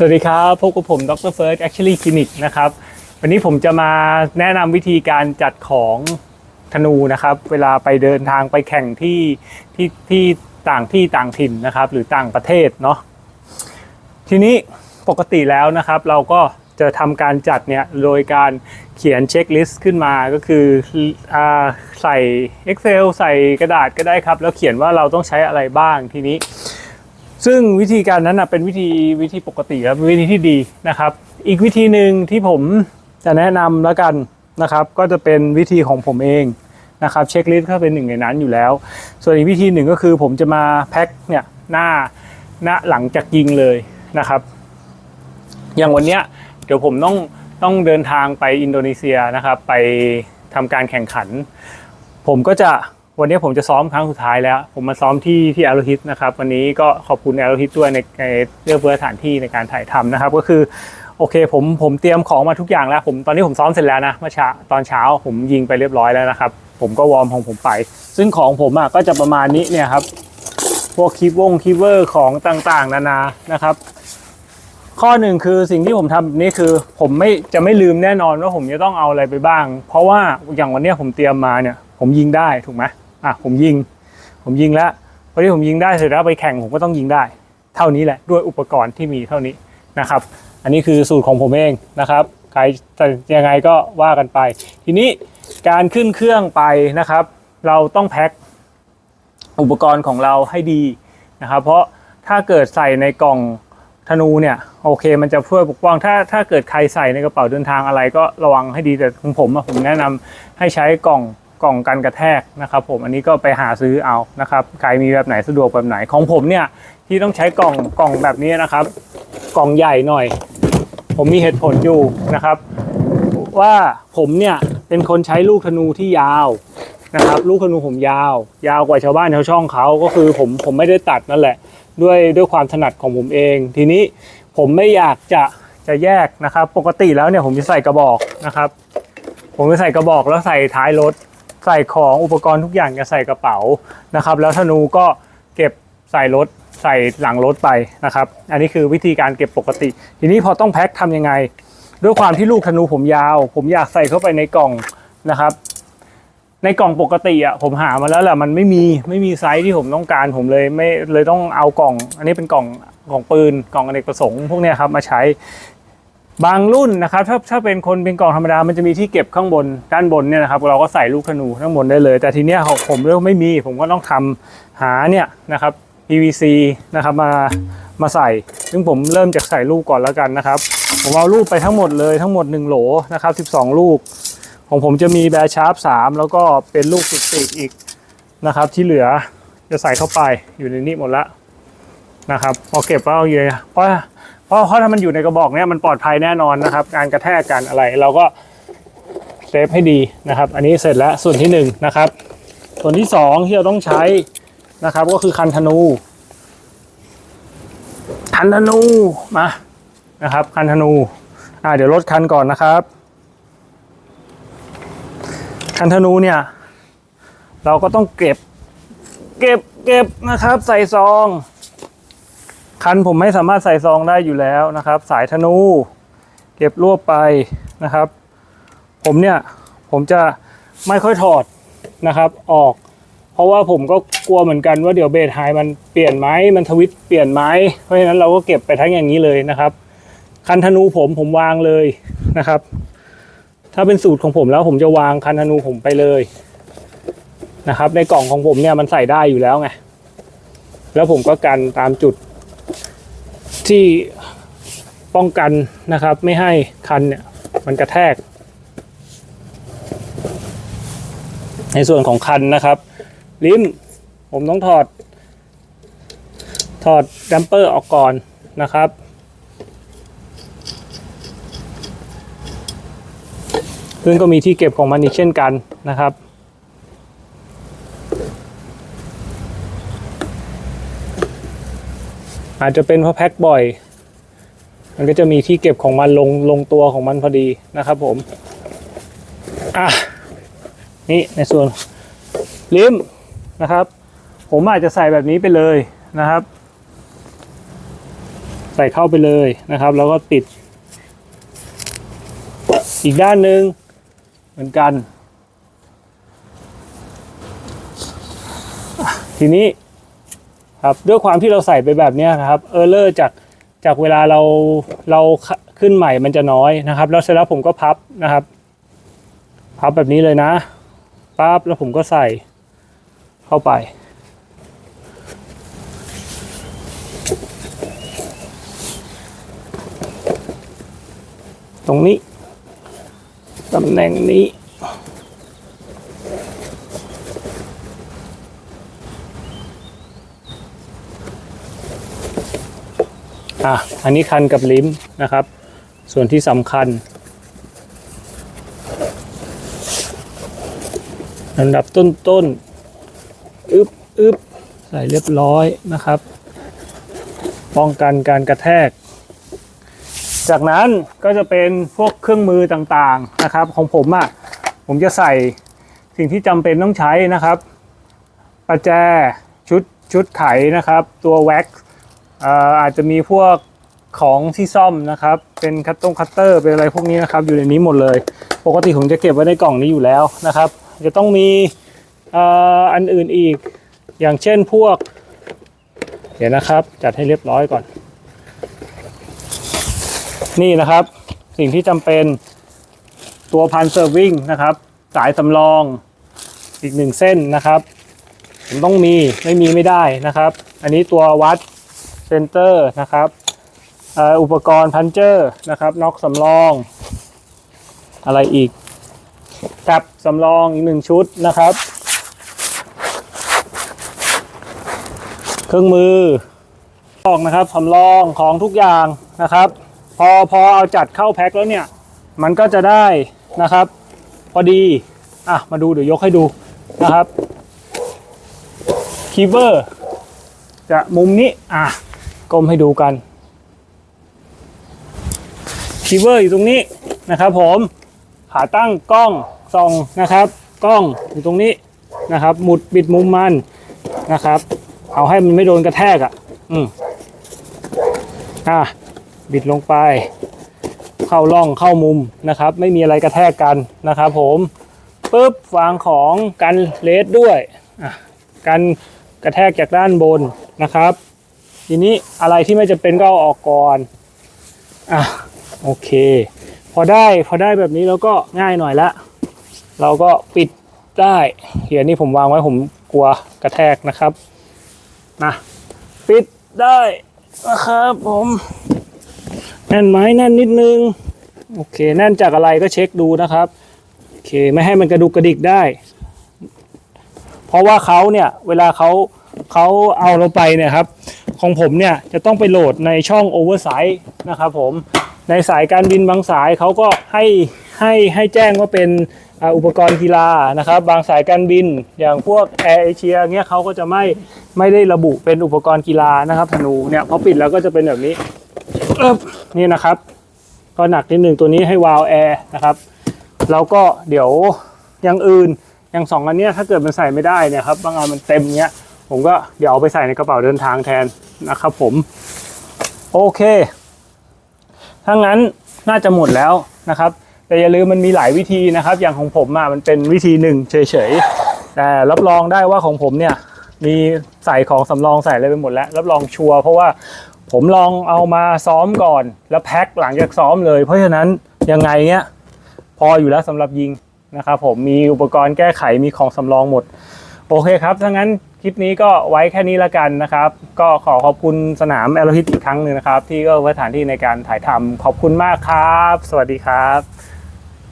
สวัสดีครับพบกับผมดรเฟิร์ส Actually Clinic นะครับ วันนี้ผมจะมาแนะนำวิธีการจัดของธนูนะครับ เวลาไปเดินทางไปแข่งที่ที่ที่ต่างที่ต่างถิ่นนะครับ หรือต่างประเทศเนาะทีนี้ปกติแล้วนะครับ เราก็จะทำการจัดเนี่ยโดยการเขียนเช็คลิสต์ขึ้นมาก็คืออใส่ Excel ใส่กระดาษก็ได้ครับ แล้วเขียนว่าเราต้องใช้อะไรบ้างทีนี้ ซึ่งวิธีการนั้นนะเป็นวิธีวิธีปกติครับวิธีที่ดีนะครับ อีกวิธีหนึ่งที่ผมจะแนะนำแล้วกันนะครับ ก็จะเป็นวิธีของผมเองนะครับเช็คลิสต์ก็เป็นหนึ่งในนั้นอยู่แล้ว ส่วนอีกวิธีหนึ่งก็คือผมจะมาแพ็คเนี่ยหน้าหน้าหลังจากยิงเลยนะครับ อย่างวันเนี้ยเดี๋ยวผมต้องต้องเดินทางไปอินโดนีเซียนะครับ ไปทำการแข่งขัน ผมก็จะ วันนี้ผมจะซ้อมครั้งสุดท้ายแล้ว ผมมาซ้อมที่ที่แอโรฮิตนะครับ วันนี้ก็ขอบคุณแอโรฮิตด้วยในในเรื่องเพื่อสถานที่ในการถ่ายทำนะครับ ก็คือโอเคผมผมเตรียมของมาทุกอย่างแล้ว ผมตอนนี้ผมซ้อมเสร็จแล้วนะเมื่อเช้าตอนเช้าผมยิงไปเรียบร้อยแล้วนะครับ ผมก็วอร์มของผมไป ซึ่งของผมอะก็จะประมาณนี้เนี่ยครับพวกคีบวงคีเวอร์ของต่างๆ นานานะครับ ข้อหนึ่งคือสิ่งที่ผมทำแบบนี้คือผมไม่จะไม่ลืมแน่นอนว่าผมจะต้องเอาอะไรไปบ้าง เพราะว่าอย่างวันนี้ผมเตรียมมาเนี่ย ผมยิงได้ถูกไหม อะผมยิง ผมยิงแล้วพอที่ผมยิงได้เสร็จแล้วไปแข่งผมก็ต้องยิงได้ เท่านี้แหละด้วยอุปกรณ์ที่มีเท่านี้นะครับ อันนี้คือสูตรของผมเองนะครับใครจะยังไงก็ว่ากันไป ทีนี้การขึ้นเครื่องไปนะครับ เราต้องแพ็คอุปกรณ์ของเราให้ดีนะครับ เพราะถ้าเกิดใส่ในกล่องธนูเนี่ยโอเคมันจะช่วยปกป้องถ้าถ้าเกิดใครใส่ในกระเป๋าเดินทางอะไรก็ระวังให้ดีแต่ของผมผมแนะนำให้ใช้กล่อง กล่องกันกระแทกนะครับ ผมอันนี้ก็ไปหาซื้อเอานะครับ ใครมีแบบไหนสะดวกแบบไหนของผมเนี่ยที่ต้องใช้กล่องกล่องแบบนี้นะครับ กล่องใหญ่หน่อย ผมมีเหตุผลอยู่นะครับ ว่าผมเนี่ยเป็นคนใช้ลูกธนูที่ยาวนะครับลูกธนูผมยาว ยาวกว่าชาวบ้านชาวช่องเขาก็คือผมผมไม่ได้ตัดนั่นแหละ ด้วยด้วยความถนัดของผมเอง ทีนี้ผมไม่อยากจะจะแยกนะครับ ปกติแล้วเนี่ยผมจะใส่กระบอกนะครับ ผมจะใส่กระบอกแล้วใส่ท้ายรถ ใส่ของอุปกรณ์ทุกอย่างจะใส่กระเป๋านะครับ แล้วธนูก็เก็บใส่รถใส่หลังรถไปนะครับ อันนี้คือวิธีการเก็บปกติ ทีนี้พอต้องแพ็คทำยังไง ด้วยความที่ลูกธนูผมยาว ผมอยากใส่เข้าไปในกล่องนะครับ ในกล่องปกติอะผมหามาแล้วแหละมันไม่มีไม่มีไซส์ที่ผมต้องการผมเลยไม่เลยต้องเอากล่อง อันนี้เป็นกล่องกล่องปืนกล่องอเนกประสงค์พวกเนี้ยครับมาใช้ บางรุ่นนะครับถ้าถ้าเป็นคนเป็นกล่องธรรมดามันจะมีที่เก็บข้างบนด้านบนเนี่ยนะครับเราก็ใส่ลูกธนูข้างบนได้เลย แต่ทีเนี้ยของผมเรื่องไม่มีผมก็ต้องทำหาเนี่ยนะครับ PVC นะครับมามาใส่ ซึ่งผมเริ่มจากใส่ลูกก่อนแล้วกันนะครับ ผมเอาลูกไปทั้งหมดเลยทั้งหมด 1 โหลนะครับ 12 ลูก ของผมจะมีแบรชาร์ป3แล้วก็เป็นลูกสุดติอีกนะครับ ที่เหลือจะใส่เข้าไปอยู่ในนี้หมดละนะครับพอเก็บแล้วเอาอยู่ในเพราะ เพราะเพราะถ้ามันอยู่ในกระบอกเนี้ยมันปลอดภัยแน่นอนนะครับ การกระแทกกันอะไรเราก็เซฟให้ดีนะครับ อันนี้เสร็จแล้วส่วนที่หนึ่งนะครับ ส่วนที่สองที่เราต้องใช้นะครับ ก็คือคันธนู คันธนูมานะครับ คันธนูอ่าเดี๋ยวลดคันก่อนนะครับ คันธนูเนี่ย เราก็ต้องเก็บ เก็บเก็บนะครับ ใส่ซอง คันผมไม่สามารถใส่ซองได้อยู่แล้วนะครับ สายธนู เก็บรวบไปนะครับ ผมเนี่ยผมจะไม่ค่อยถอดนะครับออก เพราะว่าผมก็กลัวเหมือนกันว่าเดี๋ยวเบสไฮมันเปลี่ยนไหมมันทวิตเปลี่ยนไหมเพราะฉะนั้นเราก็เก็บไปทั้งอย่างนี้เลยนะครับ คันธนูผมผมวางเลยนะครับ ถ้าเป็นสูตรของผมแล้วผมจะวางคันธนูผมไปเลยนะครับ ในกล่องของผมเนี่ยมันใส่ได้อยู่แล้วไงแล้วผมก็กันตามจุด ที่ป้องกันนะครับ ไม่ให้คันเนี่ยมันกระแทก ในส่วนของคันนะครับ ลิ้มผมต้องถอด ถอดดัมเปอร์ออกก่อนนะครับ ซึ่งก็มีที่เก็บของมันอีกเช่นกันนะครับ อาจจะเป็นเพราะแพ็คบ่อย มันก็จะมีที่เก็บของมันลงลงตัวของมันพอดีนะครับผม อะ นี่ในส่วนลิมนะครับ ผมอาจจะใส่แบบนี้ไปเลยนะครับ ใส่เข้าไปเลยนะครับ แล้วก็ติด อีกด้านหนึ่งเหมือนกัน ทีนี้ ครับด้วยความที่เราใส่ไปแบบนี้นะครับเออร์เลอร์จากจากเวลาเราเราขึ้นใหม่มันจะน้อยนะครับ แล้วเสร็จแล้วผมก็พับนะครับ พับแบบนี้เลยนะปั๊บแล้วผมก็ใส่เข้าไป ตรงนี้ตำแหน่งนี้ อะอันนี้คันกับลิ้มนะครับ ส่วนที่สำคัญอันดับต้นๆอึบอึบใส่เรียบร้อยนะครับ ป้องกันการกระแทก จากนั้นก็จะเป็นพวกเครื่องมือต่างๆนะครับ ของผมอะ่ะผมจะใส่สิ่งที่จำเป็นต้องใช้นะครับ ประแจชุดชุดไขนะครับ ตัวแว็กซ์ อาจจะมีพวกของที่ซ่อมนะครับ เป็นคัตตงคัตเตอร์เป็นอะไรพวกนี้นะครับ อยู่ในนี้หมดเลย ปกติผมจะเก็บไว้ในกล่องนี้อยู่แล้วนะครับ จะต้องมีอันอื่นอีก อย่างเช่นพวก เดี๋ยวนะครับ จัดให้เรียบร้อยก่อน นี่นะครับ สิ่งที่จำเป็นตัวพันเซอร์วิงนะครับ สายสำรองอีกหนึ่งเส้นนะครับผมต้องมีไม่มีไม่ได้นะครับ อันนี้ตัววัด เซนเตอร์นะครับอุปกรณ์พันเจอร์นะครับน็อกสำรอง อะไรอีกกับสำรองอีกหนึ่งชุดนะครับ เครื่องมือออกนะครับสำรองของทุกอย่างนะครับ พอพอเอาจัดเข้าแพ็คแล้วเนี่ย มันก็จะได้นะครับ พอดีอะมาดูเดี๋ยวยกให้ดูนะครับคีเวอร์จะมุมนี้อะ กลมให้ดูกันคีเวอร์อยู่ตรงนี้นะครับ ผมขาตั้งกล้องส่องนะครับ กล้องอยู่ตรงนี้นะครับ หมุดบิดมุมมันนะครับ เอาให้มันไม่โดนกระแทกอะ อืมอะบิดลงไป เข้าร่องเข้ามุมนะครับ ไม่มีอะไรกระแทกกันนะครับผมปุ๊บวางของกันเลสด้วยอะกันกระแทกจากด้านบนนะครับ ทีนี้อะไรที่ไม่จะเป็นก็เอาออกก่อนอะโอเค พอได้พอได้แบบนี้แล้วก็ง่ายหน่อยละ เราก็ปิดได้เดี๋ยวนี้ผมวางไว้ผมกลัวกระแทกนะครับนะปิดได้นะครับผมแน่นไหมแน่นนิดนึงโอเคแน่นจากอะไรก็เช็คดูนะครับโอเคไม่ให้มันกระดุกกระดิกได้ เพราะว่าเขาเนี่ยเวลาเขาเขาเอาเราไปเนี่ยครับ ของผมเนี่ยจะต้องไปโหลดในช่องโอเวอร์ไซส์นะครับผมในสายการบินบางสายเขาก็ให้ให้ให้แจ้งว่าเป็นอุปกรณ์กีฬานะครับ บางสายการบินอย่างพวกแอร์เอเชียเงี้ยเขาก็จะไม่ไม่ได้ระบุเป็นอุปกรณ์กีฬานะครับธนูเนี่ยพอปิดแล้วก็จะเป็นแบบนี้เอิบนี่นะครับ ก็หนักนิดหนึ่งตัวนี้ให้วาล์วแอร์นะครับแล้วก็เดี๋ยวอย่างอื่นอย่างสองอันเนี้ยถ้าเกิดมันใส่ไม่ได้เนี่ยครับบางอันมันเต็มเนี้ยผมก็เดี๋ยวเอาไปใส่ในกระเป๋าเดินทางแทน นะครับผม โอเค ถ้างั้นน่าจะหมดแล้วนะครับ แต่อย่าลืมมันมีหลายวิธีนะครับ อย่างของผมอะมันเป็นวิธีหนึ่งเฉยๆ แต่รับรองได้ว่าของผมเนี่ยมีใส่ของสำรองใส่อะไรไปหมดแล้ว รับรองชัวร์เพราะว่าผมลองเอามาซ้อมก่อน แล้วแพ็คหลังจากซ้อมเลย เพราะฉะนั้นยังไงเนี้ยพออยู่แล้วสำหรับยิงนะครับผมมีอุปกรณ์แก้ไขมีของสำรองหมด โอเคครับถ้างั้นคลิปนี้ก็ไว้แค่นี้ละกันนะครับ ก็ขอขอบคุณสนามแอโรฮิตอีกครั้งหนึ่งนะครับ ที่ก็สถานที่ในการถ่ายทำขอบคุณมากครับ สวัสดีครับ